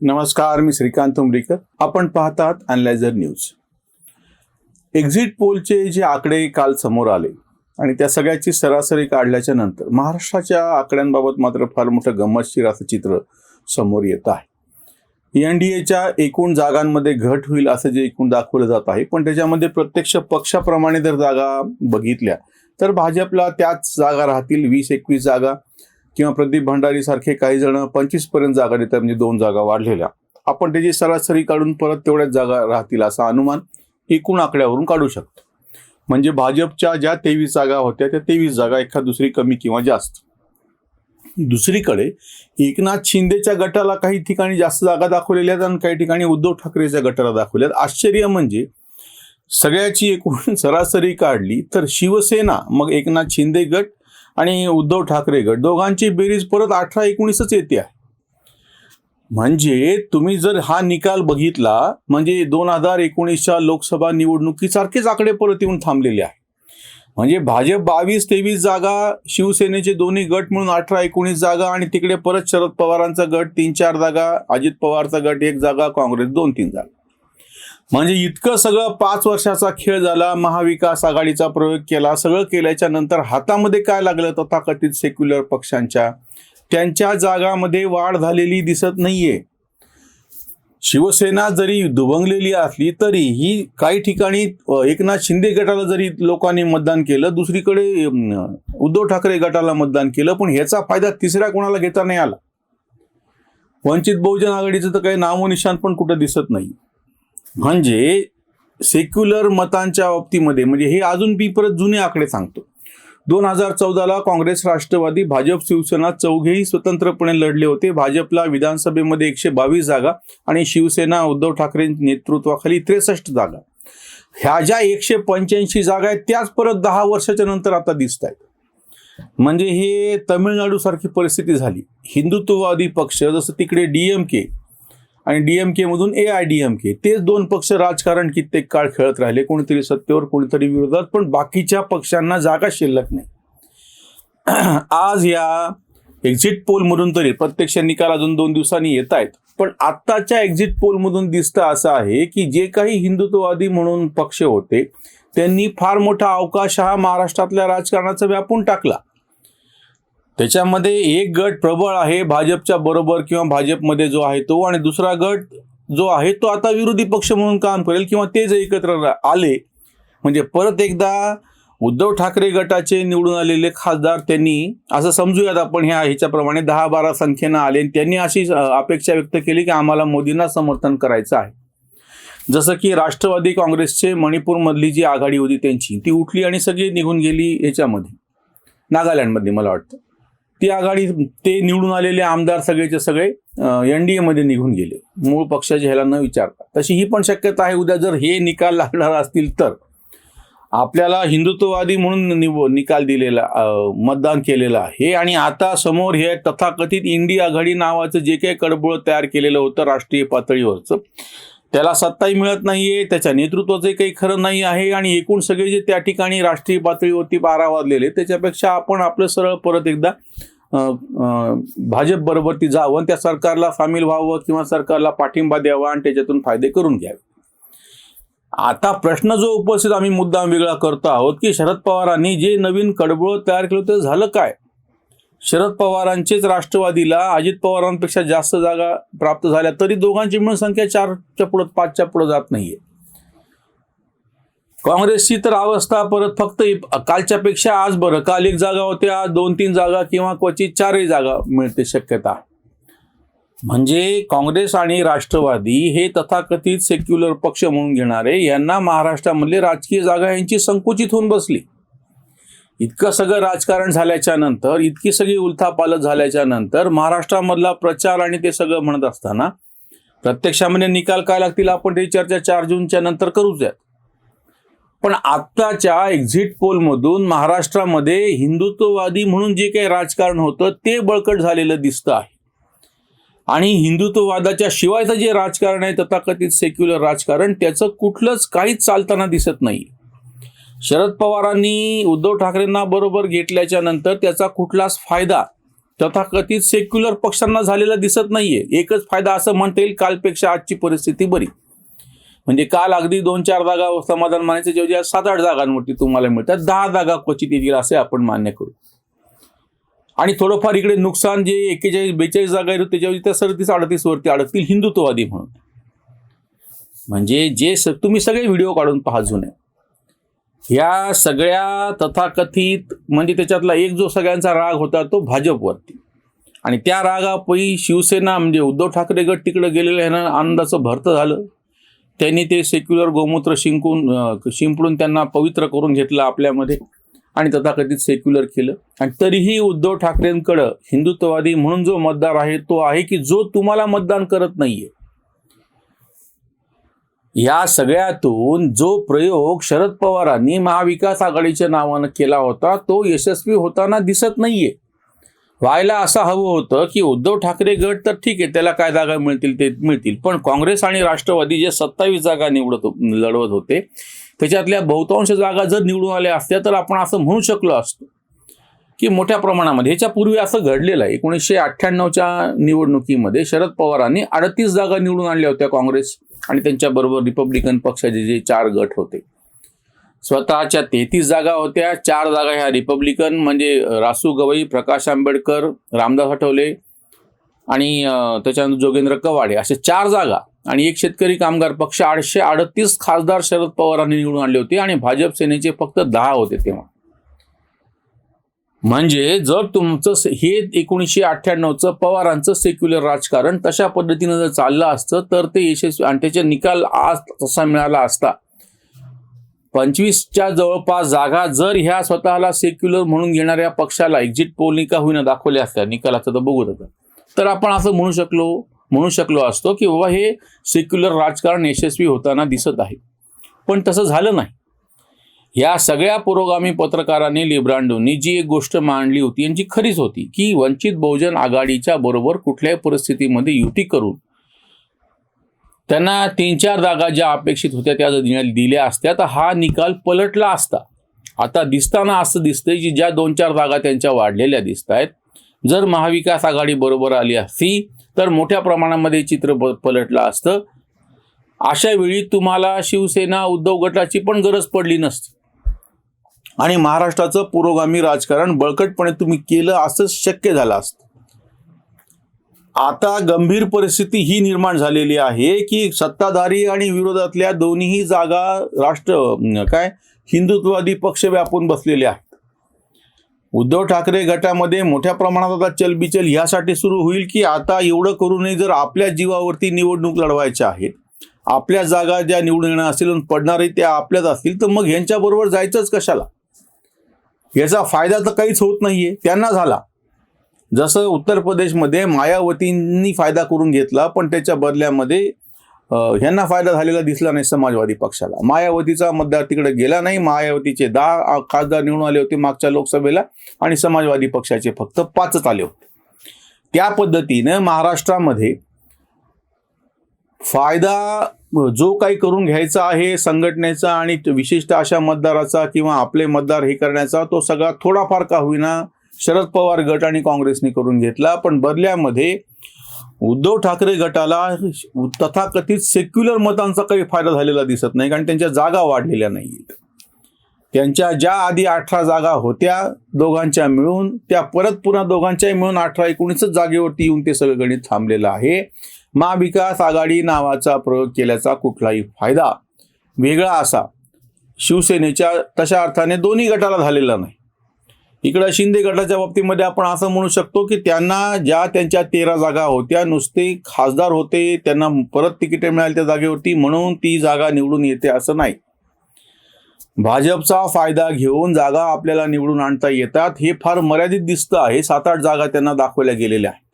नमस्कार मी श्रीकांत उमरीकर आपण पाहतात अनलायझर न्यूज एक्झिट पोलचे जे आकडे काल समोर आले आणि त्या सगळ्याची सरासरी काढल्याच्या नंतर महाराष्ट्राच्या आकड्यांबाबत मात्र फार मोठं गंमतशीर असं चित्र समोर येत आहे. एन डी एच्या एकूण जागांमध्ये घट होईल असं जे एकूण दाखवलं जात आहे पण त्याच्यामध्ये प्रत्यक्ष पक्षाप्रमाणे जर जागा बघितल्या तर भाजपला त्याच जागा राहतील वीस एकवीस जागा. किंवा प्रदीप भंडारी सारखे काही जण पंचवीसपर्यंत जागा देतात म्हणजे दोन जागा वाढलेल्या. आपण त्याची सरासरी काढून परत तेवढ्याच जागा राहतील असा अनुमान एकूण आकड्यावरून काढू शकतो. म्हणजे भाजपच्या ज्या तेवीस जागा होत्या त्या तेवीस जागा एखाद दुसरी कमी किंवा जास्त. दुसरीकडे एकनाथ शिंदेच्या गटाला काही ठिकाणी जास्त जागा दाखवलेल्या आहेत आणि काही ठिकाणी उद्धव ठाकरेच्या गटाला दाखवल्यात आश्चर्य म्हणजे सगळ्याची एकूण सरासरी काढली तर शिवसेना मग एकनाथ शिंदे गट आणि उद्धव ठाकरे गट दोघांची बेरीज परत अठरा एकोणीसच येते आहे. म्हणजे तुम्ही जर हा निकाल बघितला म्हणजे दोन हजार एकोणीसच्या लोकसभा निवडणुकीसारखेच आकडे परत येऊन थांबलेले आहे. म्हणजे भाजप बावीस तेवीस जागा शिवसेनेचे दोन्ही गट म्हणून अठरा एकोणीस जागा आणि तिकडे परत शरद पवारांचा गट तीन चार जागा अजित पवारचा गट एक जागा काँग्रेस दोन तीन जागा. म्हणजे इतकं सगळं पाच वर्षाचा खेळ झाला महाविकास आघाडीचा प्रयोग केला सगळं केल्याच्यानंतर हातामध्ये काय लागलं तथाकथित सेक्युलर पक्षांच्या? त्यांच्या जागामध्ये वाढ झालेली दिसत नाहीये. शिवसेना जरी दुभंगलेली असली तरी ही काही ठिकाणी एकनाथ शिंदे गटाला जरी लोकांनी मतदान केलं दुसरीकडे उद्धव ठाकरे गटाला मतदान केलं पण ह्याचा फायदा तिसऱ्या कोणाला घेता नाही आला. वंचित बहुजन आघाडीचं तर काही नामोनिशान पण कुठं दिसत नाही. म्हणजे सेक्युलर मतांच्या बाबतीमध्ये म्हणजे हे अजून मी परत जुने आकडे सांगतो. दोन हजार चौदाला काँग्रेस राष्ट्रवादी भाजप शिवसेना चौघेही स्वतंत्रपणे लढले होते. भाजपला विधानसभेमध्ये एकशे बावीस जागा आणि शिवसेना उद्धव ठाकरे नेतृत्वाखाली त्रेसष्ट जागा. ह्या ज्या एकशे पंच्याऐंशी जागा आहेत त्याच परत दहा वर्षाच्या नंतर आता दिसत आहेत म्हणजे हे तमिळनाडूसारखी परिस्थिती झाली. हिंदुत्ववादी पक्ष जसं तिकडे डीएमके आणि डीएमके मधून ए आय डीएमके तेच दोन पक्ष राजकारण कित्येक काळ खेळत राहिले. कोणीतरी सत्तेवर कोणीतरी विरोधात पण बाकीच्या पक्षांना जागा शिल्लक नाही. आज या एक्झिट पोलमधून तरी प्रत्यक्ष निकाल अजून दोन दिवसांनी येत आहेत. पण आत्ताच्या एक्झिट पोलमधून दिसतं असं आहे की जे काही हिंदुत्ववादी म्हणून पक्ष होते त्यांनी फार मोठा अवकाश हा महाराष्ट्रातल्या राजकारणाचा व्यापून टाकला. त्याच्यामध्ये एक गट प्रबळ आहे भाजपच्या बरोबर किंवा भाजपमध्ये जो आहे तो आणि दुसरा गट जो आहे तो आता विरोधी पक्ष म्हणून काम करेल किंवा ते जे एकत्र आले. म्हणजे परत एकदा उद्धव ठाकरे गटाचे निवडून आलेले खासदार त्यांनी असं समजूयात आपण ह्या ह्याच्याप्रमाणे दहा बारा संख्येनं आले आणि त्यांनी अशी अपेक्षा व्यक्त केली की आम्हाला मोदींना समर्थन करायचं आहे. जसं की राष्ट्रवादी काँग्रेसचे मणिपूरमधली जी आघाडी होती त्यांची ती उठली आणि सगळी निघून गेली ह्याच्यामध्ये नागालँडमध्ये मला वाटतं. ती आघाडी ते निवडून आलेले आमदार सगळेचे सगळे एन डी एमध्ये निघून गेले. मूळ पक्षाच्या ह्याला न विचारता. तशी ही पण शक्यता आहे. उद्या जर हे निकाल लागणार असतील तर आपल्याला हिंदुत्ववादी म्हणून निव निकाल दिलेला मतदान केलेला आहे. आणि आता समोर हे तथाकथित इंडी आघाडी नावाचं जे काही कडबोळ तयार केलेलं होतं राष्ट्रीय पातळीवरचं त्याला सत्ताही मिळत नाहीये त्याच्या नेतृत्वाचे काही खरं नाही आहे आणि एकूण सगळे जे त्या ठिकाणी राष्ट्रीय पातळीवरती बारा वाजलेले त्याच्यापेक्षा आपण आपलं सरळ परत एकदा भाजप बरोबरती जावं आणि त्या सरकारला सामील व्हावं किंवा सरकारला पाठिंबा द्यावा आणि त्याच्यातून फायदे करून घ्यावे. आता प्रश्न जो उपस्थित आम्ही मुद्दा वेगळा करतो आहोत की शरद पवारांनी जे नवीन कडबोळ तयार केलं ते झालं काय? शरद पवारांचेच राष्ट्रवादीला अजित पवारांपेक्षा जास्त जागा प्राप्त झाल्या तरी दोघांची मिळून संख्या चारच्या पुढं पाचच्या पुढं जात नाहीये. काँग्रेसची तर अवस्था परत फक्त कालच्या पेक्षा आज बरं. काल एक जागा होते आज दोन तीन जागा किंवा क्वचित चारही जागा मिळते शक्यता. म्हणजे काँग्रेस आणि राष्ट्रवादी हे तथाकथित सेक्युलर पक्ष म्हणून घेणारे यांना महाराष्ट्रामधले राजकीय जागा यांची संकुचित होऊन बसली. इतकं सगळं राजकारण झाल्याच्यानंतर इतकी सगळी उलथापालत झाल्याच्यानंतर महाराष्ट्रामधला प्रचार आणि ते सगळं म्हणत असताना प्रत्यक्षामध्ये निकाल काय लागतील आपण त्याची चर्चा चार जूनच्या नंतर करूच यात. पण आत्ताच्या एक्झिट पोलमधून महाराष्ट्रामध्ये हिंदुत्ववादी म्हणून जे काही राजकारण होतं ते बळकट झालेलं दिसतं आहे. आणि हिंदुत्ववादाच्या शिवायचं जे राजकारण आहे तथाकथित सेक्युलर राजकारण त्याचं कुठलंच काहीच चालताना दिसत नाही शरद पवारांनी उद्धव ठाकरेंना बरोबर घेतल्याच्या नंतर त्याचा कुठलाच फायदा तथाकथित सेक्युलर पक्षांना झालेला दिसत नाहीये. एकच फायदा असं म्हणता येईल कालपेक्षा आजची परिस्थिती बरी. म्हणजे काल अगदी दोन चार जागा समाधान मानायचं जेव्हा आज सात आठ जागांवरती तुम्हाला मिळतात दहा जागा क्वचित येतील असे आपण मान्य करू. आणि थोडंफार इकडे नुकसान जे एक्केचाळीस बेचाळीस जागा आहेत त्याच्यावर त्या सदतीस अडतीस वरती अडकतील हिंदुत्ववादी म्हणून. म्हणजे जे स तुम्ही सगळे व्हिडिओ काढून पहा जुने. या सगळ्या तथाकथित म्हणजे त्याच्यातला एक जो सगळ्यांचा राग होता तो भाजपवरती. आणि त्या रागापैकी शिवसेना म्हणजे उद्धव ठाकरे गट तिकडे गेलेलं ह्यानं आनंदाचं भरतं झालं. त्यांनी ते सेक्युलर गोमूत्र शिंकून शिंपडून त्यांना पवित्र करून घेतलं आपल्यामध्ये आणि तथाकथित सेक्युलर केलं. आणि तरीही उद्धव ठाकरेंकडं हिंदुत्ववादी म्हणून जो मतदार आहे तो आहे की जो तुम्हाला मतदान करत नाहीये. या सगळ्यातून जो प्रयोग शरद पवारांनी महाविकास आघाडीच्या नावानं केला होता तो यशस्वी होताना दिसत नाहीये. व्हायला असं हवं होतं की उद्धव ठाकरे गट तर ठीक आहे त्याला काय जागा मिळतील ते मिळतील. पण काँग्रेस आणि राष्ट्रवादी जे सत्तावीस जागा निवडत लढवत होते त्याच्यातल्या बहुतांश जागा जर निवडून आल्या असत्या तर आपण असं म्हणू शकलो असतो की मोठ्या प्रमाणामध्ये. ह्याच्यापूर्वी असं घडलेलं आहे. एकोणीसशे अठ्ठ्याण्णवच्या निवडणुकीमध्ये शरद पवारांनी अडतीस जागा निवडून आणल्या होत्या काँग्रेस आणि त्यांच्याबरोबर रिपब्लिकन पक्षाचे जे चार गट होते. स्वतःच्या तेहतीस जागा होत्या. चार जागा ह्या रिपब्लिकन म्हणजे रासू गवई प्रकाश आंबेडकर रामदास आठवले आणि त्याच्यानंतर जोगेंद्र कवाडे असे चार जागा. आणि एक शेतकरी कामगार पक्ष आठशे अडतीस खासदार शरद पवारांनी निवडून आणले होते आणि भाजप सेनेचे फक्त दहा होते तेव्हा. म्हणजे जर तुमचं हे एकोणीसशे अठ्ठ्याण्णवचं पवारांचं सेक्युलर राजकारण तशा पद्धतीनं जर चाललं असतं तर ते यशस्वी आणि त्याचे निकाल आज तसा मिळाला असता. पंचवीसच्या जवळपास जागा जर ह्या स्वतःला सेक्युलर म्हणून घेणाऱ्या पक्षाला एक्झिट पोल निका होईना दाखवल्या असत्या निकालाचं तर बघू होतं तर आपण असं म्हणू शकलो म्हणू शकलो असतो की बाबा हे सेक्युलर राजकारण यशस्वी होताना दिसत आहे. पण तसं झालं नाही. या सगळ्या पुरोगामी पत्रकारांनी लिब्रांडोनी जी एक गोष्ट मांडली होती यांची खरीच होती की वंचित बहुजन आघाडीच्या बरोबर कुठल्याही परिस्थितीमध्ये युती करून त्यांना तीन चार जागा ज्या अपेक्षित होत्या त्या जर दिल्या- दिल्या असत्या तर हा निकाल पलटला असता. आता दिसताना असं दिसतंय की ज्या दोन चार जागा त्यांच्या वाढलेल्या दिसत आहेत जर महाविकास आघाडी बरोबर आली असती तर मोठ्या प्रमाणामध्ये चित्र प- पलटलं असतं. अशा वेळी तुम्हाला शिवसेना उद्धव गटाची पण गरज पडली नसती. आणि महाराष्ट्राचं पुरोगामी राजकारण बळकटपणे तुम्ही केलं असं शक्य झालं असतं. आता गंभीर परिस्थिती ही निर्माण झालेली आहे की सत्ताधारी आणि विरोधातल्या दोन्हीही जागा राष्ट्र काय हिंदुत्ववादी पक्ष व्यापून बसलेले आहेत. उद्धव ठाकरे गटामध्ये मोठ्या प्रमाणात आता चलबिचल ह्यासाठी सुरू होईल की आता एवढं करूनही जर आपल्या जीवावरती निवडणूक लढवायच्या आहेत आपल्या जागा ज्या निवडून येणार असतील आणि पडणारही त्या आपल्याच असतील तर मग ह्यांच्याबरोबर जायचंच कशाला? याचा फायदा तर काहीच होत नाहीये. त्यांना झाला. जसं उत्तर प्रदेशमध्ये मायावतींनी फायदा करून घेतला पण त्याच्या बदल्यामध्ये ह्यांना फायदा झालेला दिसला नाही समाजवादी पक्षाला. मायावतीचा मतदार तिकडे गेला नाही. मायावतीचे दहा खासदार निवडून आले होते मागच्या लोकसभेला आणि समाजवादी पक्षाचे फक्त पाचच आले होते. त्या पद्धतीनं महाराष्ट्रामध्ये फायदा जो काही करून घ्यायचा आहे संघटनेचा आणि विशिष्ट अशा मतदाराचा किंवा आपले मतदार हे करण्याचा तो सगळा थोडाफार का होईना शरद पवार गट आणि काँग्रेसने करून घेतला. पण बदल्यामध्ये उद्धव ठाकरे गटाला तथाकथित सेक्युलर मतांचा काही फायदा झालेला दिसत नाही कारण त्यांच्या जागा वाढलेल्या नाहीत त्यांच्या ज्या आधी अठरा जागा होत्या दोघांच्या मिळून त्या परत पुन्हा दोघांच्याही मिळून अठरा एकोणीसच जागेवरती येऊन ते सगळं गणित थांबलेलं आहे. महाविकास आघाडी नावाचा प्रयोग केल्याचा कुठलाही फायदा वेगळा असा. शिवसेनेच्या तशा अर्थाने दोन्ही गटाला झालेला नाही. इकडं शिंदे गटाच्या बाबतीमध्ये आपण असं म्हणू शकतो की त्यांना ज्या त्यांच्या तेरा जागा होत्या नुसते खासदार होते त्यांना परत तिकिटे मिळाली त्या जागेवरती म्हणून ती जागा निवडून येते असं नाही. भाजपचा फायदा घेऊन जागा आपल्याला निवडून आणता येतात हे फार मर्यादित दिसतं आहे. सात आठ जागा त्यांना दाखवल्या गेलेल्या आहेत.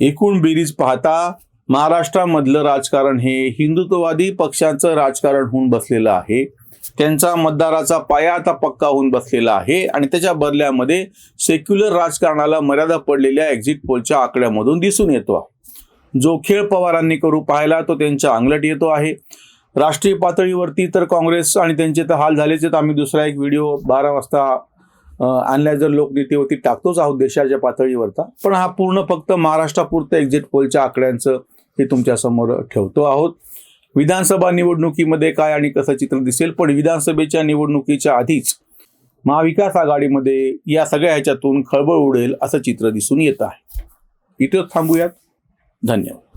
एकूण बेरीज पाहता महाराष्ट्रामधलं राजकारण हे हिंदुत्ववादी पक्षांचं राजकारण होऊन बसलेलं आहे. त्यांचा मतदाराचा पाया आता पक्का होऊन बसलेला आहे आणि त्याच्या बदल्यामध्ये सेक्युलर राजकारणाला मर्यादा पडलेल्या एक्झिट पोलच्या आकड्यामधून दिसून येतो आहे. जो खेळ पवारांनी करू पाहिला तो त्यांच्या अंगलट येतो आहे. राष्ट्रीय पातळीवरती तर काँग्रेस आणि त्यांचे तर हाल झालेच आहेत. आम्ही दुसरा एक व्हिडिओ बारा वाजता आणल्या जर लोकनीतीवरती टाकतोच आहोत देशाच्या पातळीवरचा पण हा पूर्ण फक्त महाराष्ट्रापुरतं एक्झिट पोलच्या आकड्यांचं हे तुमच्यासमोर ठेवतो आहोत. विधानसभा निवडणुकीमध्ये काय आणि कसं चित्र दिसेल पण विधानसभेच्या निवडणुकीच्या आधीच महाविकास आघाडीमध्ये या सगळ्या ह्याच्यातून खळबळ उडेल असं चित्र दिसून येत आहे. इथंच थांबूयात. धन्यवाद.